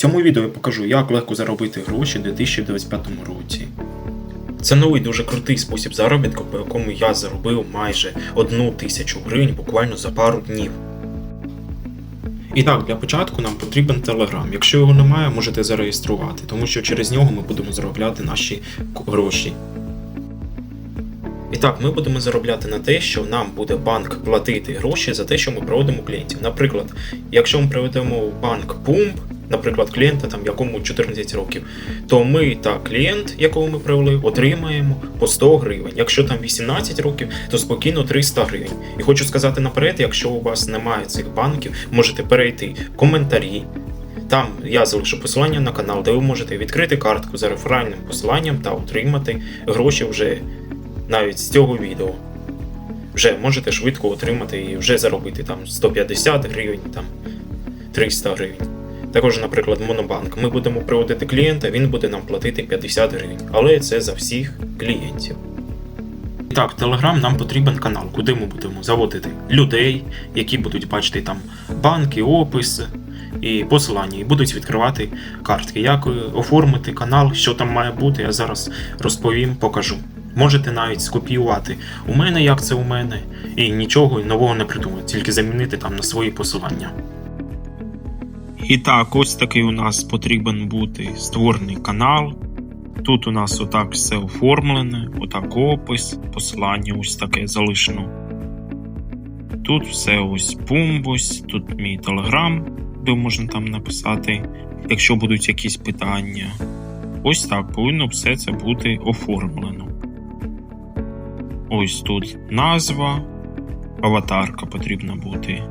Цьому відео я покажу, як легко заробити гроші у 2025 році. Це новий дуже крутий спосіб заробітку, по якому я заробив майже одну тисячу гривень буквально за пару днів. І так, для початку нам потрібен Telegram. Якщо його немає, можете зареєструвати, тому що через нього ми будемо заробляти наші гроші. І так, ми будемо заробляти на те, що нам буде банк платити гроші за те, що ми проводимо клієнтів. Наприклад, якщо ми приведемо в банк Pump, наприклад, клієнта, там якому 14 років, то ми та клієнт, якого ми привели, отримаємо по 100 гривень. Якщо там 18 років, то спокійно 300 гривень. І хочу сказати наперед, якщо у вас немає цих банків, можете перейти в коментарі. Там я залишу посилання на канал, де ви можете відкрити картку за реферальним посиланням та отримати гроші вже навіть з цього відео. Вже можете швидко отримати і вже заробити там 150 гривень, там 300 гривень. Також, наприклад, Монобанк. Ми будемо приводити клієнта, він буде нам платити 50 гривень, але це за всіх клієнтів. І так, Telegram нам потрібен канал, куди ми будемо заводити людей, які будуть бачити там банки, опис і посилання, і будуть відкривати картки. Як оформити канал, що там має бути, я зараз розповім, покажу. Можете навіть скопіювати у мене, як це у мене, і нічого нового не придумати, тільки замінити там на свої посилання. І так, ось такий у нас потрібен бути створений канал. Тут у нас отак все оформлене, отак опис, посилання ось таке залишено. Тут все ось пумбось, тут мій телеграм, де можна там написати, якщо будуть якісь питання. Ось так повинно все це бути оформлено. Ось тут назва, аватарка потрібна бути.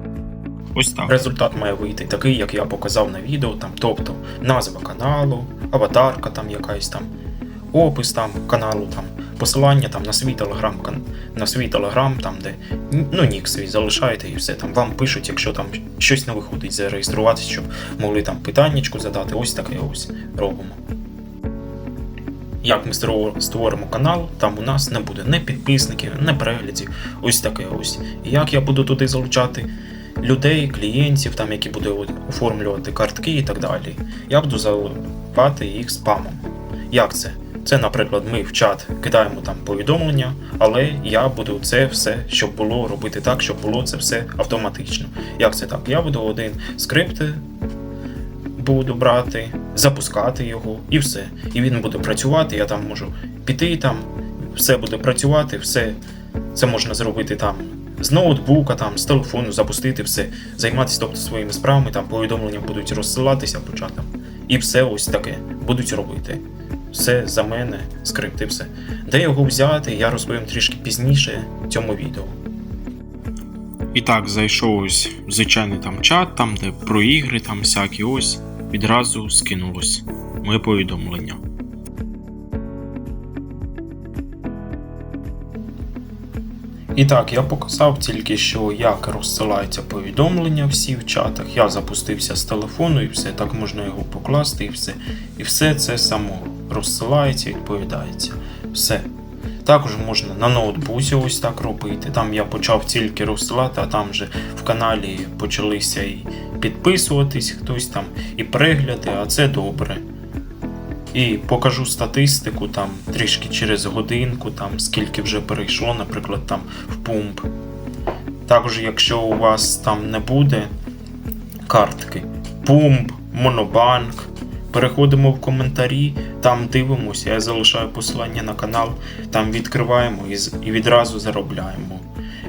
Ось так. Результат має вийти такий, як я показав на відео, там, тобто назва каналу, аватарка там якась там, опис там каналу, там, посилання там на свій телеграм, на свій телеграм, там, де ну, нік свій залишаєте і все. Там вам пишуть, якщо там щось не виходить, зареєструватися, щоб могли там питаннячку задати. Ось таке ось робимо. Як ми створимо канал, там у нас не буде ні підписників, ні переглядів. Ось таке ось. І як я буду туди залучати людей, клієнтів, там, які будуть оформлювати картки і так далі. Я буду заливати їх спамом. Як це? Це, наприклад, ми в чат кидаємо там повідомлення, але я буду це все, щоб було робити так, щоб було це все автоматично. Як це так? Я буду один скрипт буду брати, запускати його і все. І він буде працювати. Я там можу піти, там все буде працювати, все це можна зробити там з ноутбука, там з телефону запустити все, займатися тобто своїми справами, там повідомлення будуть розсилатися по чатам. І все ось таке будуть робити. Все за мене, скрипти, все. Де його взяти, я розповім трішки пізніше в цьому відео. І так, зайшов ось звичайний там чат, там де про ігри, там всякі ось, відразу скинулось моє повідомлення. І так, я показав тільки, що як розсилаються повідомлення всі в чатах. Я запустився з телефону і все, так можна його покласти і все. І все це само розсилається, відповідається. Все. Також можна на ноутбуці ось так робити. Там я почав тільки розсилати, а там вже в каналі почалися і підписуватись хтось там, і перегляди, а це добре. І покажу статистику там трішки через годинку, там скільки вже перейшло, наприклад, там в пумп. Також, якщо у вас там не буде картки, пумп, монобанк, переходимо в коментарі, там дивимося, я залишаю посилання на канал, там відкриваємо і, відразу заробляємо.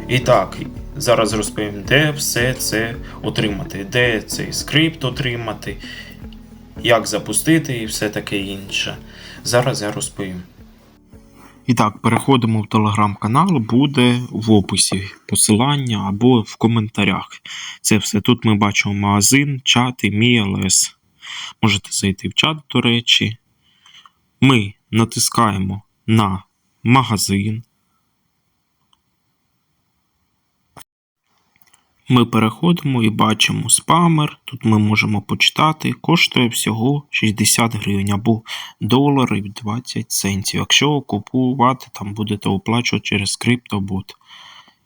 І так, зараз розповім, де все це отримати, де цей скрипт отримати, як запустити і все таке інше. Зараз я розповім. І так, переходимо в телеграм-канал, буде в описі посилання або в коментарях. Це все. Тут ми бачимо магазин, чат і мій ЛС. Можете зайти в чат, до речі. Ми натискаємо на магазин. Ми переходимо і бачимо спамер. Тут ми можемо почитати. Коштує всього 60 гривень або долар і 20 центів. Якщо купувати, там будете оплачувати через криптобот.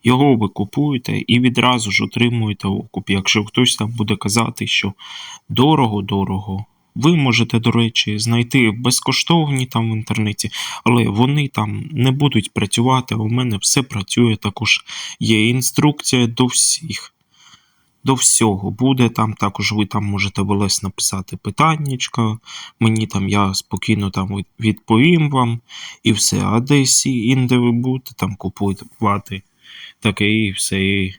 Його ви купуєте і відразу ж отримуєте окуп. Якщо хтось там буде казати, що дорого-дорого, Ви можете, до речі, знайти безкоштовні там в інтернеті, але вони там не будуть працювати. У мене все працює. Також є інструкція до всіх. До всього буде там. Також ви там можете в написати питаннячка. Мені там я спокійно там відповім вам і все. А десь інде ви будете там купувати таке і все. І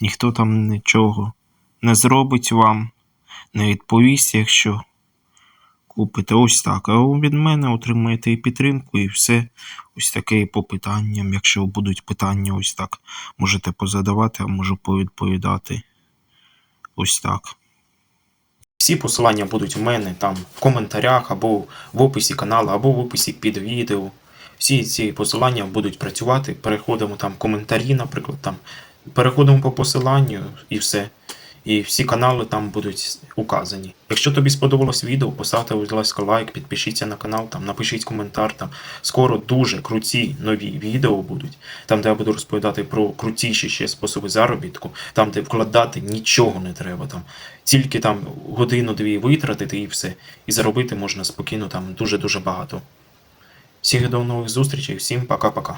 ніхто там нічого не зробить вам, не відповість, якщо купите ось так. А від мене отримаєте і підтримку, і все ось таке по питанням. Якщо будуть питання, ось так можете позадавати, а можу повідповідати. Ось так. Всі посилання будуть в мене там в коментарях або в описі каналу, або в описі під відео. Всі ці посилання будуть працювати. Переходимо там коментарі, наприклад, там переходимо по посиланню і все. І всі канали там будуть указані. Якщо тобі сподобалось відео, поставте, будь ласка, лайк, підпишіться на канал, там напишіть коментар. Там скоро дуже круті нові відео будуть. Там, де я буду розповідати про крутіші ще способи заробітку, там, де вкладати нічого не треба. Там тільки там годину-дві витратити і все. І заробити можна спокійно там дуже-дуже багато. Всіх до нових зустрічей, всім пока-пока.